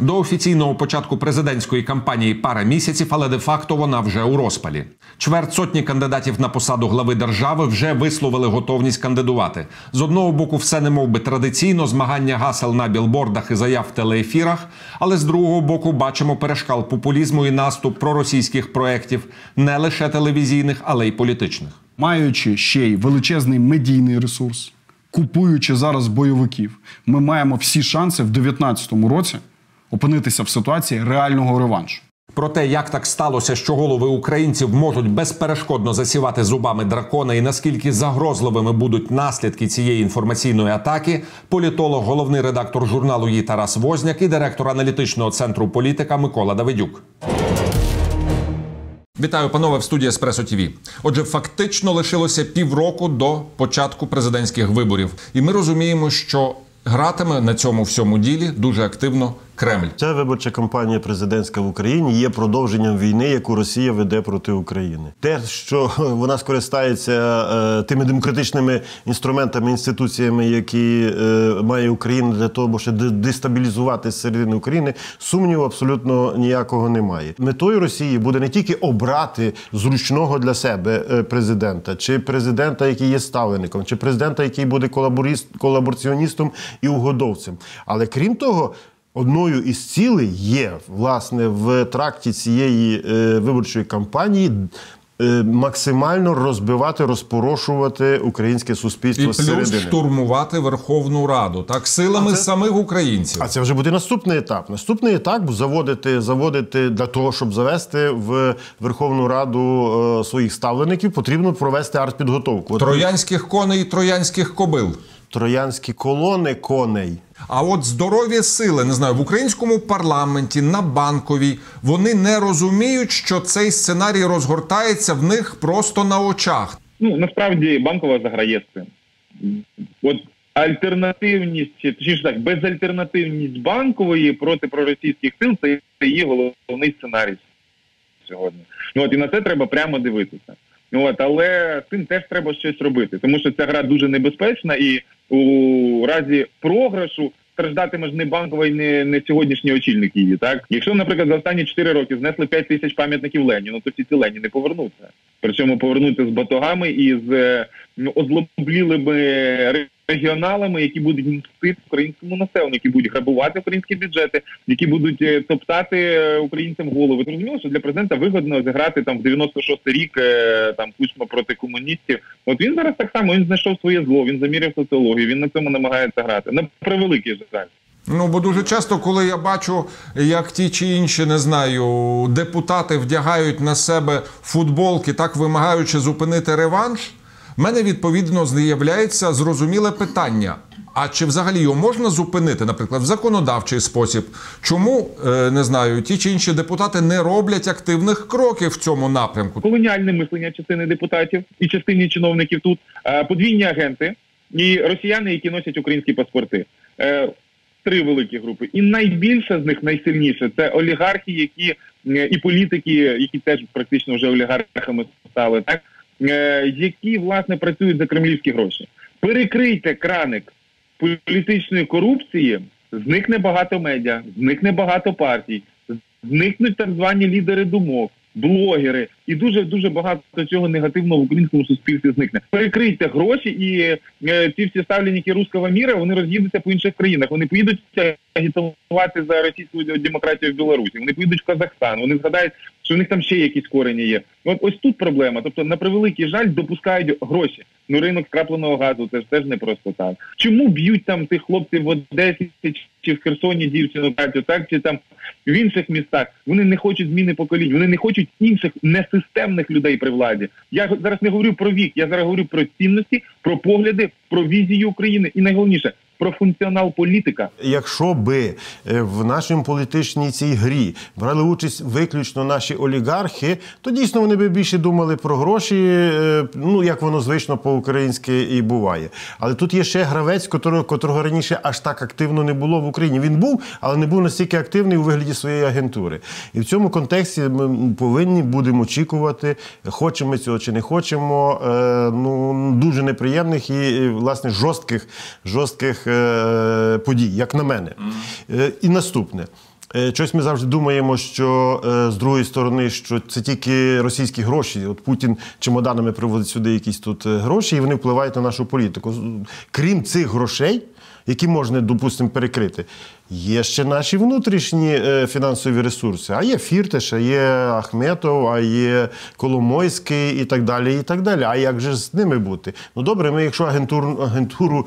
До офіційного початку президентської кампанії пара місяців, але де-факто вона вже у розпалі. Чверть сотні кандидатів на посаду глави держави вже висловили готовність кандидувати. З одного боку, все не би традиційно, змагання гасел на білбордах і заяв в телеефірах, але з другого боку бачимо перешкал популізму і наступ проросійських проєктів не лише телевізійних, але й політичних. Маючи ще й величезний медійний ресурс, купуючи зараз бойовиків, ми маємо всі шанси в 2019 році опинитися в ситуації реального реваншу. Про те, як так сталося, що голови українців можуть безперешкодно засівати зубами дракона, і наскільки загрозливими будуть наслідки цієї інформаційної атаки, політолог, головний редактор журналу «Її» Тарас Возняк і директор аналітичного центру політика Микола Давидюк. Вітаю, панове, в студії Еспресо ТВ. Отже, фактично лишилося півроку до початку президентських виборів, і ми розуміємо, що гратиме на цьому всьому ділі дуже активно Кремль. Ця виборча кампанія президентська в Україні є продовженням війни, яку Росія веде проти України. Те, що вона скористається е, тими демократичними інструментами, інституціями, які е, має Україна для того, щоб дестабілізувати середини України, сумніву абсолютно ніякого немає. Метою Росії буде не тільки обрати зручного для себе е, президента, чи президента, який є ставленником, чи президента, який буде колабораціоністом і угодовцем, але крім того. Одною із цілей є власне в тракті цієї е, виборчої кампанії. Е, максимально розбивати, розпорошувати українське суспільство І плюс зсередини. штурмувати Верховну Раду так силами це, самих українців. А це вже буде наступний етап. Наступний етап заводити, заводити для того, щоб завести в Верховну Раду е, своїх ставлеників, потрібно провести артпідготовку. Троянських коней і троянських кобил. Троянські колони коней. А от здорові сили, не знаю, в українському парламенті, на банковій, вони не розуміють, що цей сценарій розгортається в них просто на очах. Ну насправді банкова заграє з цим. От альтернативність, точніше так, безальтернативність банкової проти проросійських сил це її головний сценарій сьогодні. Ну от і на це треба прямо дивитися. От, але з цим теж треба щось робити, тому що ця гра дуже небезпечна, і у разі програшу страждатиме ж не банкова і не, не сьогоднішній очільник її. Так, якщо, наприклад, за останні 4 роки знесли 5 тисяч пам'ятників Леніну, то всі ці Лені не повернуться. Причому повернуться з батогами і з ну, озлоблілими регіоналами, які будуть мстити українському населенню, які будуть грабувати українські бюджети, які будуть е, топтати е, українцям голови. Зрозуміло, що для президента вигодно зіграти там в 96-й рік е, там кучма проти комуністів. От він зараз так само він знайшов своє зло, він заміряв соціологію, він на цьому намагається грати. На превеликий жаль. Ну бо дуже часто, коли я бачу, як ті чи інші не знаю, депутати вдягають на себе футболки, так вимагаючи зупинити реванш, мене відповідно з'являється зрозуміле питання. А чи взагалі його можна зупинити, наприклад, в законодавчий спосіб? Чому е, не знаю, ті чи інші депутати не роблять активних кроків в цьому напрямку? Колоніальне мислення частини депутатів і частини чиновників тут е, подвійні агенти і росіяни, які носять українські паспорти. Е, три великі групи, і найбільше з них найсильніше це олігархи, які і політики, які теж практично вже олігархами стали, так які власне працюють за кремлівські гроші. Перекрийте краник політичної корупції, зникне багато медіа, зникне багато партій, зникнуть так звані лідери думок, блогери, і дуже дуже багато цього негативного в українському суспільстві зникне. Перекрийте гроші, і е, ці всі ставленники руського міра вони роз'їдуться по інших країнах. Вони поїдуть агітувати за російську демократію в Білорусі. Вони поїдуть в Казахстан. Вони згадають, що в них там ще якісь корені є. От ось тут проблема. Тобто, на превеликий жаль, допускають гроші. Ну ринок скрапленого газу це ж теж не просто так. Чому б'ють там тих хлопців в Одесі чи в Херсоні дівчину Катю, так чи там в інших містах? Вони не хочуть зміни поколінь, вони не хочуть інших несистемних людей при владі. Я зараз не говорю про вік, я зараз говорю про цінності, про погляди, про візію України і найголовніше про функціонал політика. Якщо би е, в нашій політичній цій грі брали участь виключно наші олігархи, то дійсно вони би більше думали про гроші, е, ну як воно звично по-українськи і буває. Але тут є ще гравець, котрого, котрого раніше аж так активно не було в Україні. Він був, але не був настільки активний у вигляді своєї агентури. І в цьому контексті ми повинні будемо очікувати, хочемо цього чи не хочемо. Е, ну дуже неприємних і власне жорстких жорстких. Е, подій, як на мене. Mm. І наступне. Е, Щось ми завжди думаємо, що е, з другої сторони, що це тільки російські гроші. От Путін чемоданами привозить сюди якісь тут е, гроші, і вони впливають на нашу політику. Крім цих грошей, які можна, допустимо, перекрити, є ще наші внутрішні е, фінансові ресурси. А є Фіртеш, а є Ахметов, а є Коломойський і так далі. і так далі. А як же з ними бути? Ну добре, ми якщо агентуру, агентуру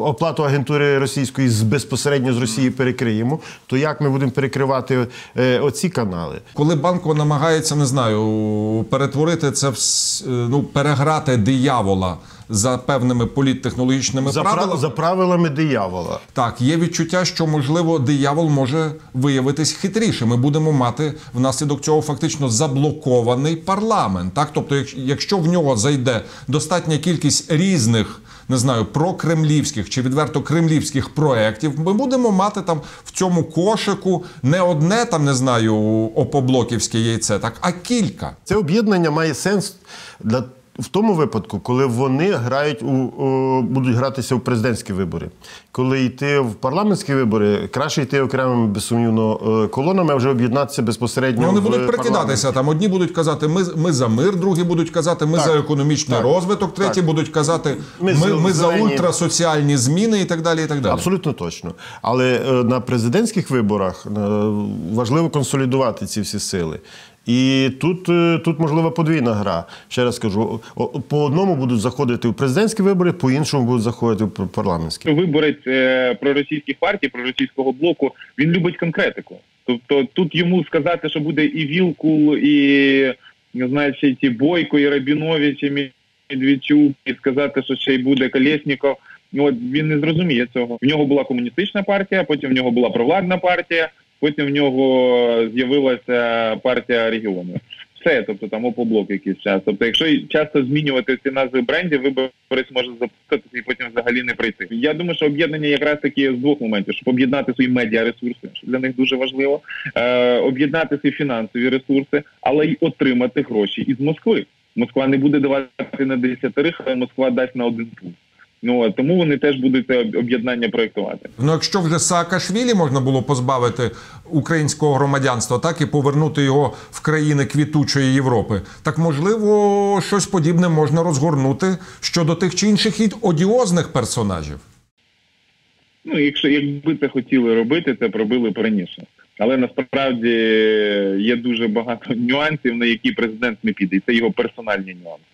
оплату агентури російської безпосередньо з Росії перекриємо, то як ми будемо перекривати е, оці канали? Коли банко намагається, не знаю, перетворити це в е, ну, переграти диявола за певними політтехнологічними За, правилами. за правилами диявола. Так, є відчуття, що можливо диявол може виявитись хитріше. Ми будемо мати внаслідок цього фактично заблокований парламент. Так, тобто, якщо- в нього зайде достатня кількість різних. Не знаю, прокремлівських чи відверто кремлівських проєктів, ми будемо мати там в цьому кошику не одне там, не знаю, опоблоківське яйце, так, а кілька. Це об'єднання має сенс для. В тому випадку, коли вони грають у о, будуть гратися в президентські вибори, коли йти в парламентські вибори, краще йти окремими безсумнівно е, колонами, а вже об'єднатися безпосередньо. Ну, вони в будуть прикидатися. Там одні будуть казати, ми, ми за мир, другі будуть казати, ми Так, за економічний так, розвиток, треті так. будуть казати, ми, Ми ми, за за ультрасоціальні зміни і так далі. І так далі. Абсолютно точно. Але е, на президентських виборах е, важливо консолідувати ці всі сили. І тут, е, тут можлива подвійна гра. Ще раз кажу: по одному будуть заходити в президентські вибори, по іншому будуть заходити в парламентські. виборець е, проросійських партій, проросійського блоку, він любить конкретику. Тобто тут йому сказати, що буде і Вілкул, і значить, і Бойко, і Рабінович, і Медведчук, і сказати, що ще й буде Колєсніков. Ну, От він не зрозуміє цього. В нього була комуністична партія, потім в нього була провладна партія, потім в нього з'явилася партія регіону. Все, тобто там опоблок якийсь час. Тобто, якщо часто змінювати ці назви брендів, виборець може запуститися і потім взагалі не прийти. Я думаю, що об'єднання якраз таки з двох моментів, щоб об'єднати свої медіаресурси, що для них дуже важливо, е, об'єднати свої фінансові ресурси, але й отримати гроші із Москви. Москва не буде давати на десятерих, а Москва дасть на один пункт. Ну тому вони теж будуть це об'єднання проєктувати. Ну, якщо вже Саакашвілі можна було позбавити українського громадянства, так і повернути його в країни квітучої Європи, так можливо, щось подібне можна розгорнути щодо тих чи інших і одіозних персонажів. Ну, якщо якби це хотіли робити, це б робили б раніше. Але насправді є дуже багато нюансів, на які президент не піде, і це його персональні нюанси.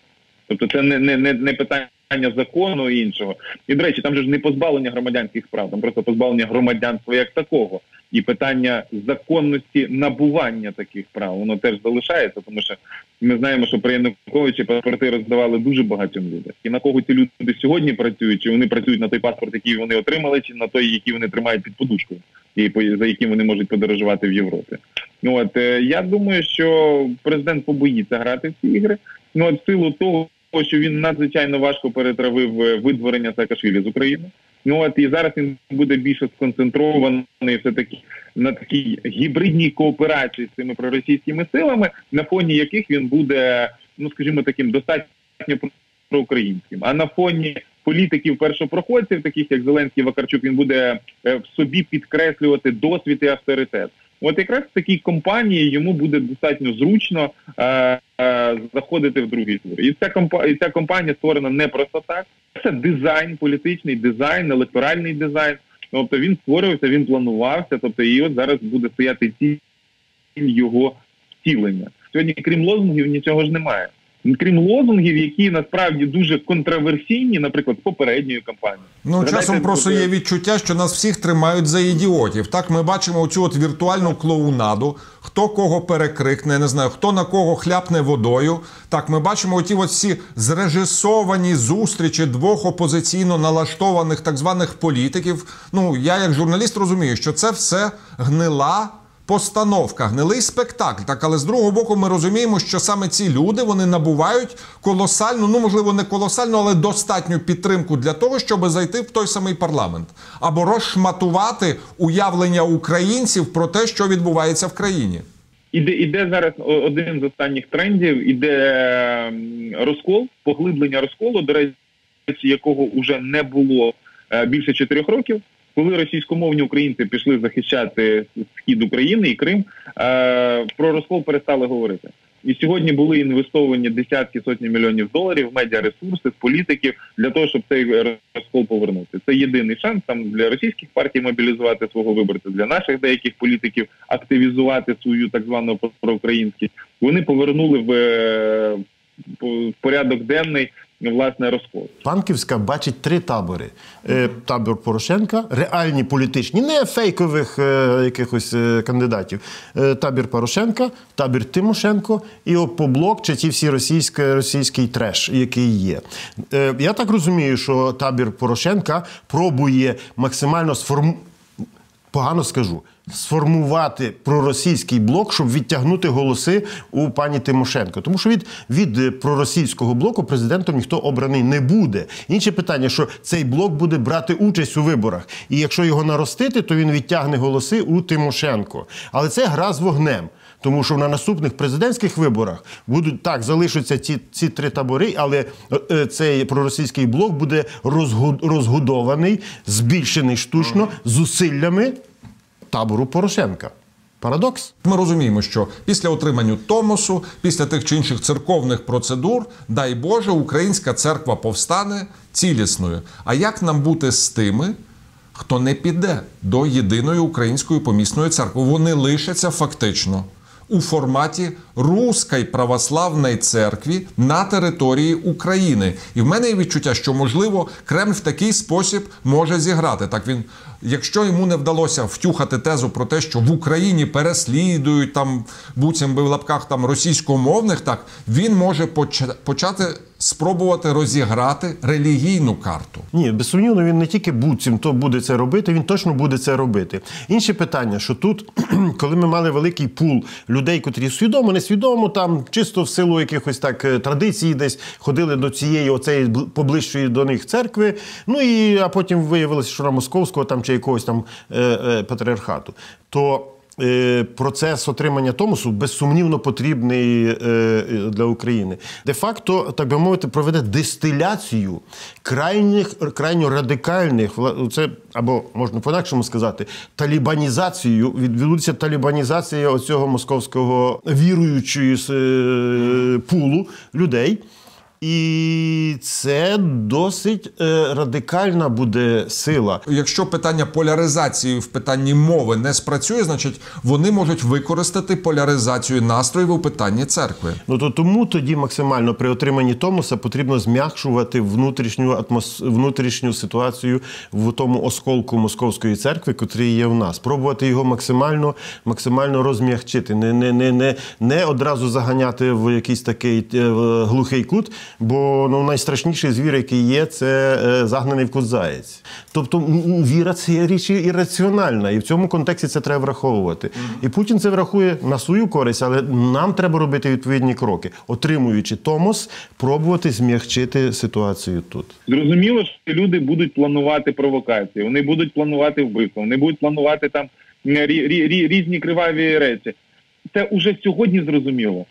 Тобто це не, не, не, не питання закону і іншого. І до речі, там же ж не позбавлення громадянських прав, там просто позбавлення громадянства як такого. І питання законності набування таких прав, воно теж залишається, тому що ми знаємо, що при Януковичі паспорти роздавали дуже багатьом людям. І на кого ці люди сьогодні працюють, чи вони працюють на той паспорт, який вони отримали, чи на той, який вони тримають під подушкою, і за яким вони можуть подорожувати в Європі. Ну от е, я думаю, що президент побоїться грати в ці ігри. Ну от силу того, що він надзвичайно важко перетравив е, видворення Саакашвілі з України. Ну от і зараз він буде більше сконцентрований все таки на такій гібридній кооперації з цими проросійськими силами, на фоні яких він буде, ну скажімо, таким достатньо проукраїнським. А на фоні політиків першопроходців, таких як Зеленський Вакарчук, він буде е, в собі підкреслювати досвід і авторитет. От якраз в такій компанії йому буде достатньо зручно е, е, заходити в другий тур. І ця компа і ця компанія створена не просто так. Це дизайн, політичний дизайн, електоральний дизайн. Тобто він створювався, він планувався. Тобто, і от зараз буде стояти ціль його втілення. Сьогодні, крім лозунгів, нічого ж немає. Крім лозунгів, які насправді дуже контроверсійні, наприклад, з попередньої кампанії. Ну, Згадайте, часом просто є відчуття, що нас всіх тримають за ідіотів. Так, ми бачимо оцю от віртуальну клоунаду, хто кого перекрикне, я не знаю, хто на кого хляпне водою. Так, ми бачимо оті от всі зрежисовані зустрічі двох опозиційно налаштованих так званих політиків. Ну, я як журналіст розумію, що це все гнила. Постановка, гнилий спектакль. Так, але з другого боку, ми розуміємо, що саме ці люди вони набувають колосальну, ну можливо, не колосальну, але достатню підтримку для того, щоб зайти в той самий парламент або розшматувати уявлення українців про те, що відбувається в країні. Іде, іде зараз один з останніх трендів, іде розкол, поглиблення розколу, до речі, якого вже не було е, більше чотирьох років. Коли російськомовні українці пішли захищати схід України і Крим, е, про розкол перестали говорити. І сьогодні були інвестовані десятки сотні мільйонів доларів в медіаресурси, з політиків для того, щоб цей розкол повернути. Це єдиний шанс там для російських партій мобілізувати свого виборця, для наших деяких політиків активізувати свою так звану проукраїнськість. Вони повернули в, е, в порядок денний власне розкол. Панківська бачить три табори: Е, табор Порошенка, реальні політичні, не фейкових е, якихось е, кандидатів. Табір Порошенка, табір Тимошенко і опоблок, чи ті всі російські, російський треш, який є. Я так розумію, що табір Порошенка пробує максимально сформувати. Погано скажу. Сформувати проросійський блок, щоб відтягнути голоси у пані Тимошенко. Тому що від, від е, проросійського блоку президентом ніхто обраний не буде. Інше питання, що цей блок буде брати участь у виборах. І якщо його наростити, то він відтягне голоси у Тимошенко. Але це гра з вогнем. Тому що на наступних президентських виборах будуть так, залишаться ці, ці три табори, але е, цей проросійський блок буде розгудований, збільшений штучно зусиллями табору Порошенка. Парадокс. Ми розуміємо, що після отримання Томосу, після тих чи інших церковних процедур, дай Боже, українська церква повстане цілісною. А як нам бути з тими, хто не піде до єдиної української помісної церкви? Вони лишаться фактично у форматі Руської православної церкви на території України. І в мене є відчуття, що можливо Кремль в такий спосіб може зіграти. Так він, якщо йому не вдалося втюхати тезу про те, що в Україні переслідують там буцім би в лапках там російськомовних, так він може поча- почати спробувати розіграти релігійну карту. Ні, безсумнівно, він не тільки буцім то буде це робити, він точно буде це робити. Інше питання, що тут, коли ми мали великий пул людей, котрі свідомо, несвідомо, там чисто в силу якихось так е, традицій, десь ходили до цієї оцеї поближчої до них церкви. Ну і а потім виявилося, що на московського там чи якогось там е, е, патріархату. То процес отримання Томосу безсумнівно потрібний е, е, для України. Де-факто, так би мовити, проведе дистиляцію крайніх, крайньо радикальних, це або можна по-інакшому сказати, талібанізацію, відбудеться талібанізація оцього московського віруючої е, пулу людей. І це досить е, радикальна буде сила. Якщо питання поляризації в питанні мови не спрацює, значить вони можуть використати поляризацію настроїв у питанні церкви. Ну то тому тоді максимально при отриманні Томоса потрібно зм'якшувати внутрішню атмос... внутрішню ситуацію в тому осколку московської церкви, котрий є в нас. Пробувати його максимально, максимально розм'якчити, не, не, не, не, не одразу заганяти в якийсь такий е, глухий кут. Бо ну найстрашніший звір, який є, це е, загнаний в котзаєць. Тобто віра це річ ірраціональна, і в цьому контексті це треба враховувати. І Путін це врахує на свою користь, але нам треба робити відповідні кроки, отримуючи Томос, пробувати зм'ягчити ситуацію тут. Зрозуміло, що люди будуть планувати провокації, вони будуть планувати вбивства, вони будуть планувати там рі, рі, рі- різні криваві речі. Це уже сьогодні зрозуміло.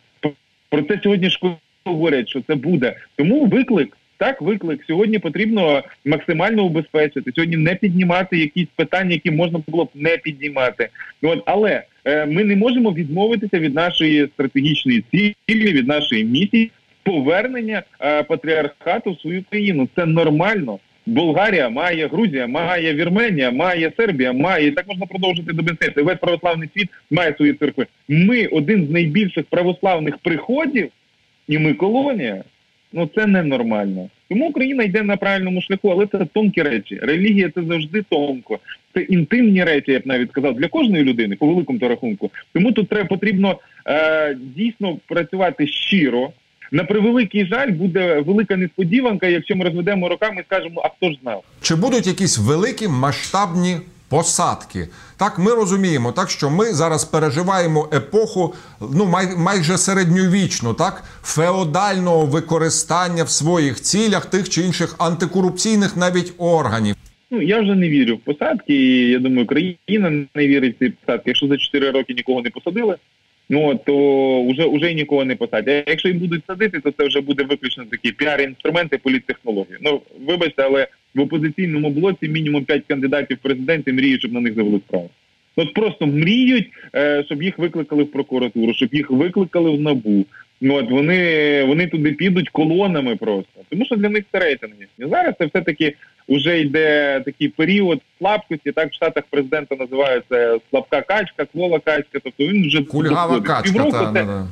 Про це сьогодні школи говорять, що це буде. Тому виклик. Так, виклик сьогодні потрібно максимально убезпечити. Сьогодні не піднімати якісь питання, які можна було б не піднімати. От, але е, ми не можемо відмовитися від нашої стратегічної цілі, від нашої місії повернення е, патріархату в свою країну. Це нормально. Болгарія має, Грузія має, Вірменія має, Сербія має. І так можна продовжити до безкінця. Весь православний світ має свої церкви. Ми один з найбільших православних приходів, і ми колонія. Ну це ненормально. Тому Україна йде на правильному шляху, але це тонкі речі. Релігія це завжди тонко. Це інтимні речі, я б навіть сказав, для кожної людини по великому рахунку. Тому тут треба потрібно е, дійсно працювати щиро. На превеликий жаль, буде велика несподіванка, якщо ми розведемо руками і скажемо, а хто ж знав. Чи будуть якісь великі масштабні посадки? Так, ми розуміємо, так що ми зараз переживаємо епоху, ну май, майже середньовічну, так феодального використання в своїх цілях тих чи інших антикорупційних навіть органів. Ну я вже не вірю в посадки. і Я думаю, країна не вірить в ці посадки. Якщо за 4 роки нікого не посадили, ну то вже вже нікого не посадять. А якщо їм будуть садити, то це вже буде виключно такі піар-інструменти, політтехнології. Ну вибачте, але в опозиційному блоці мінімум 5 кандидатів в президенти мріють, щоб на них завели справу. От просто мріють, е, щоб їх викликали в прокуратуру, щоб їх викликали в набу. Ну, От вони, вони туди підуть колонами просто, тому що для них це рейтинги. І зараз це все-таки вже йде такий період слабкості. Так в Штатах президента називається слабка качка, квола качка. Тобто він вже Кульгава качка. Та, це, да, да.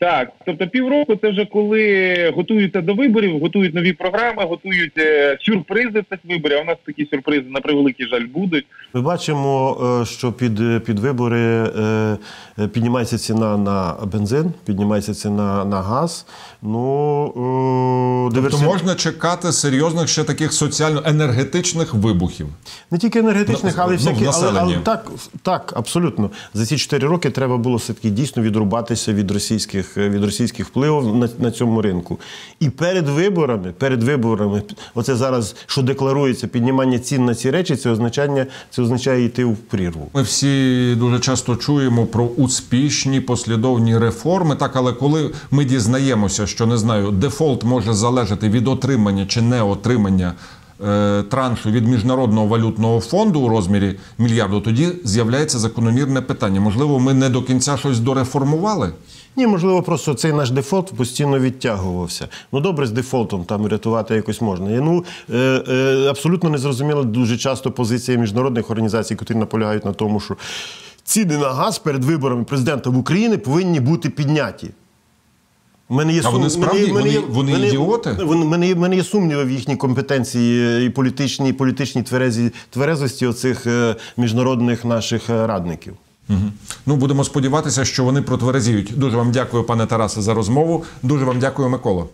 Так, тобто півроку це вже коли готуються до виборів, готують нові програми, готують е, сюрпризи цих виборів. А у нас такі сюрпризи на превеликий жаль будуть. Ми бачимо, е, що під, під вибори е, е, піднімається ціна на бензин, піднімається ціна на газ. Ну, е, Тобто можна чекати серйозних ще таких соціально-енергетичних вибухів. Не тільки енергетичних, Ну, але й в всякі. Але, але так, так, абсолютно. За ці 4 роки треба було все-таки дійсно відрубатися від російських, від російських впливів на, на цьому ринку. І перед виборами, перед виборами, оце зараз, що декларується піднімання цін на ці речі, це означає, це означає йти в прірву. Ми всі дуже часто чуємо про успішні послідовні реформи. Так, але коли ми дізнаємося, що не знаю, дефолт може залежати від отримання чи не отримання е, траншу від міжнародного валютного фонду у розмірі мільярду, тоді з'являється закономірне питання. Можливо, ми не до кінця щось дореформували. Ні, можливо, просто цей наш дефолт постійно відтягувався. Ну добре, з дефолтом там рятувати якось можна. І, Ну е, е, абсолютно незрозуміла дуже часто позиція міжнародних організацій, які наполягають на тому, що ціни на газ перед виборами президента в Україні повинні бути підняті. Мене є А вони сум- справді? мене мене є- Вони- вони мене- ідіоти? Вони- мене, є- мене є сумніви в їхній компетенції і політичній, політичній тверезі, тверезості оцих е, міжнародних наших е, радників. Ну, будемо сподіватися, що вони протверезіють. Дуже вам дякую, пане Тарасе, за розмову. Дуже вам дякую, Микола.